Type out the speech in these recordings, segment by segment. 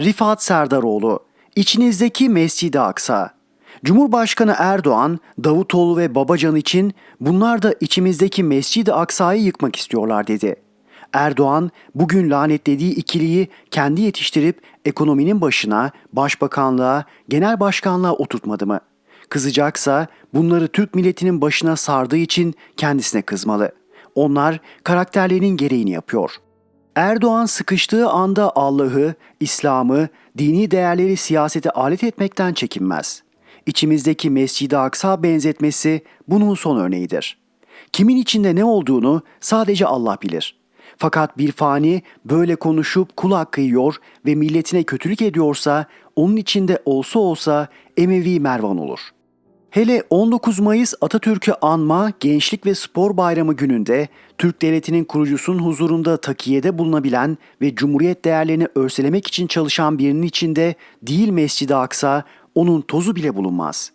Rifat Serdaroğlu, içinizdeki Mescid-i Aksa. Cumhurbaşkanı Erdoğan, Davutoğlu ve Babacan için bunlar da içimizdeki Mescid-i Aksa'yı yıkmak istiyorlar dedi. Erdoğan bugün lanetlediği ikiliyi kendi yetiştirip ekonominin başına, başbakanlığa, genel başkanlığa oturtmadı mı? Kızacaksa bunları Türk milletinin başına sardığı için kendisine kızmalı. Onlar karakterlerinin gereğini yapıyor. Erdoğan sıkıştığı anda Allah'ı, İslam'ı, dini değerleri siyasete alet etmekten çekinmez. İçimizdeki Mescid-i Aksa benzetmesi bunun son örneğidir. Kimin içinde ne olduğunu sadece Allah bilir. Fakat bir fani böyle konuşup kul hakkı yiyor ve milletine kötülük ediyorsa onun içinde olsa olsa Emevi Mervan olur. Hele 19 Mayıs Atatürk'ü anma Gençlik ve Spor Bayramı gününde Türk Devleti'nin kurucusunun huzurunda takiyede bulunabilen ve Cumhuriyet değerlerini örselemek için çalışan birinin içinde değil Mescid-i Aksa, onun tozu bile bulunmaz.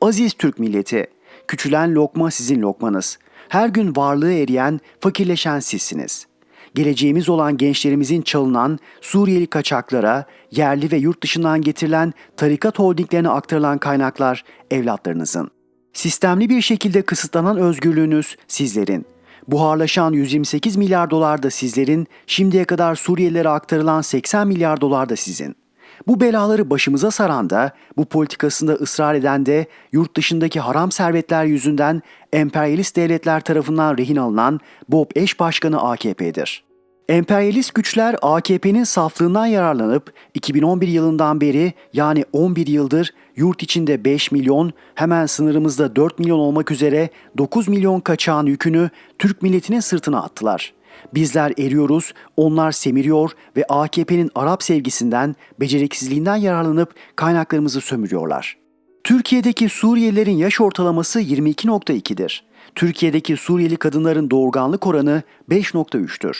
Aziz Türk milleti, küçülen lokma sizin lokmanız. Her gün varlığı eriyen, fakirleşen sizsiniz. Geleceğimiz olan gençlerimizin çalınan Suriyeli kaçaklara, yerli ve yurt dışından getirilen tarikat holdinglerine aktarılan kaynaklar evlatlarınızın. Sistemli bir şekilde kısıtlanan özgürlüğünüz sizlerin. Buharlaşan 128 milyar dolar da sizlerin, şimdiye kadar Suriyelilere aktarılan 80 milyar dolar da sizin. Bu belaları başımıza saran da, bu politikasında ısrar eden de yurt dışındaki haram servetler yüzünden emperyalist devletler tarafından rehin alınan BOP eş başkanı AKP'dir. Emperyalist güçler AKP'nin saflığından yararlanıp 2011 yılından beri yani 11 yıldır yurt içinde 5 milyon, hemen sınırımızda 4 milyon olmak üzere 9 milyon kaçağın yükünü Türk milletinin sırtına attılar. Bizler eriyoruz, onlar semiriyor ve AKP'nin Arap sevgisinden, beceriksizliğinden yararlanıp kaynaklarımızı sömürüyorlar. Türkiye'deki Suriyelilerin yaş ortalaması 22.2'dir. Türkiye'deki Suriyeli kadınların doğurganlık oranı 5.3'tür.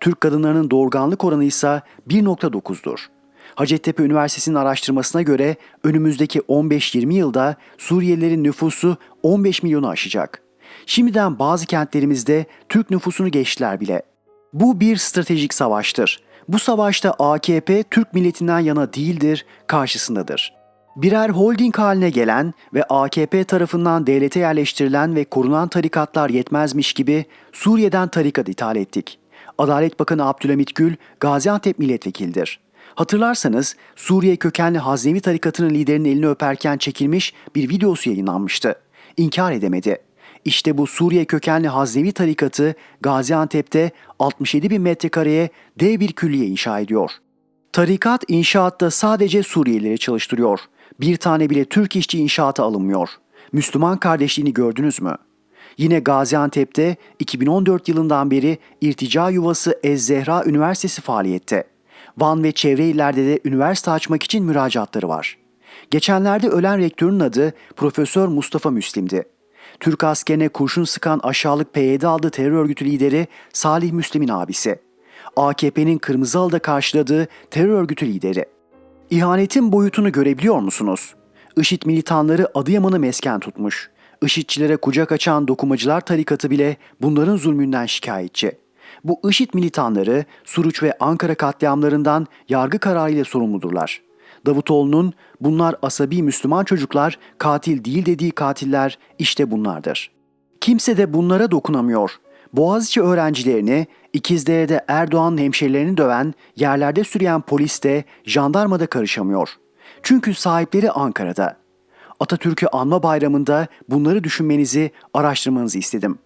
Türk kadınlarının doğurganlık oranı ise 1.9'dur. Hacettepe Üniversitesi'nin araştırmasına göre önümüzdeki 15-20 yılda Suriyelilerin nüfusu 15 milyonu aşacak. Şimdiden bazı kentlerimizde Türk nüfusunu geçtiler bile. Bu bir stratejik savaştır. Bu savaşta AKP Türk milletinden yana değildir, karşısındadır. Birer holding haline gelen ve AKP tarafından devlete yerleştirilen ve korunan tarikatlar yetmezmiş gibi Suriye'den tarikat ithal ettik. Adalet Bakanı Abdülhamit Gül Gaziantep milletvekildir. Hatırlarsanız Suriye kökenli Haznevi tarikatının liderinin elini öperken çekilmiş bir videosu yayınlanmıştı. İnkar edemedi. İşte bu Suriye kökenli Haznevi tarikatı Gaziantep'te 67 bin metrekareye dev bir külliye inşa ediyor. Tarikat inşaatta sadece Suriyelileri çalıştırıyor. Bir tane bile Türk işçi inşaata alınmıyor. Müslüman kardeşliğini gördünüz mü? Yine Gaziantep'te 2014 yılından beri irtica yuvası Ez-Zehra Üniversitesi faaliyette. Van ve çevre illerde de üniversite açmak için müracaatları var. Geçenlerde ölen rektörün adı Profesör Mustafa Müslim'di. Türk askerine kurşun sıkan aşağılık PYD adlı terör örgütü lideri Salih Müslim'in abisi. AKP'nin Kırmızı Halı'da karşıladığı terör örgütü lideri. İhanetin boyutunu görebiliyor musunuz? IŞİD militanları Adıyaman'ı mesken tutmuş. IŞİD'çilere kucak açan dokumacılar tarikatı bile bunların zulmünden şikayetçi. Bu IŞİD militanları Suruç ve Ankara katliamlarından yargı kararıyla sorumludurlar. Davutoğlu'nun bunlar asabi Müslüman çocuklar, katil değil dediği katiller işte bunlardır. Kimse de bunlara dokunamıyor. Boğaziçi öğrencilerini, İkizdere'de Erdoğan'ın hemşerilerini döven, yerlerde sürüyen polis de, jandarma da karışamıyor. Çünkü sahipleri Ankara'da. Atatürk'ü anma bayramında bunları düşünmenizi, araştırmanızı istedim.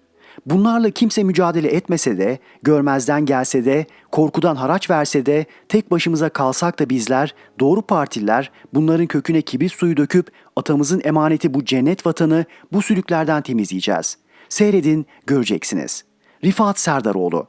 Bunlarla kimse mücadele etmese de, görmezden gelse de, korkudan haraç verse de, tek başımıza kalsak da bizler, doğru partililer bunların köküne kibrit suyu döküp atamızın emaneti bu cennet vatanı bu sülüklerden temizleyeceğiz. Seyredin, göreceksiniz. Rifat Serdaroğlu